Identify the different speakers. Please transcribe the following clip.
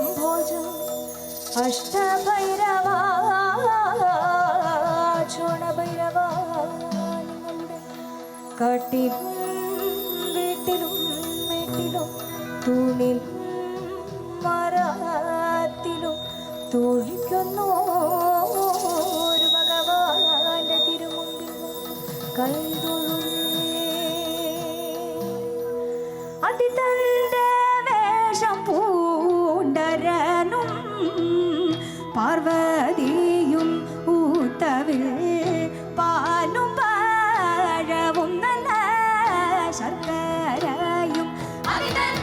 Speaker 1: അഷ്ടഭോജ അഷ്ടഭൈരവ ചോണഭൈരവ നിങ്ങളുടെ കാട്ടിലും വീട്ടിലും വീട്ടിലും തൂണിലും മരത്തിലും തൊഴിക്കുന്നു ഒരു ഭഗവാന്റെ തിരുമുമ്പിൽ കൈതൊഴുന്നേ അതിതന്റെ വേഷം പൂണ്ടരനും பார்வதியும் ஊத்தவில் பாலும் பழவும் நல்ல சர்க்கரையும். அவிதன்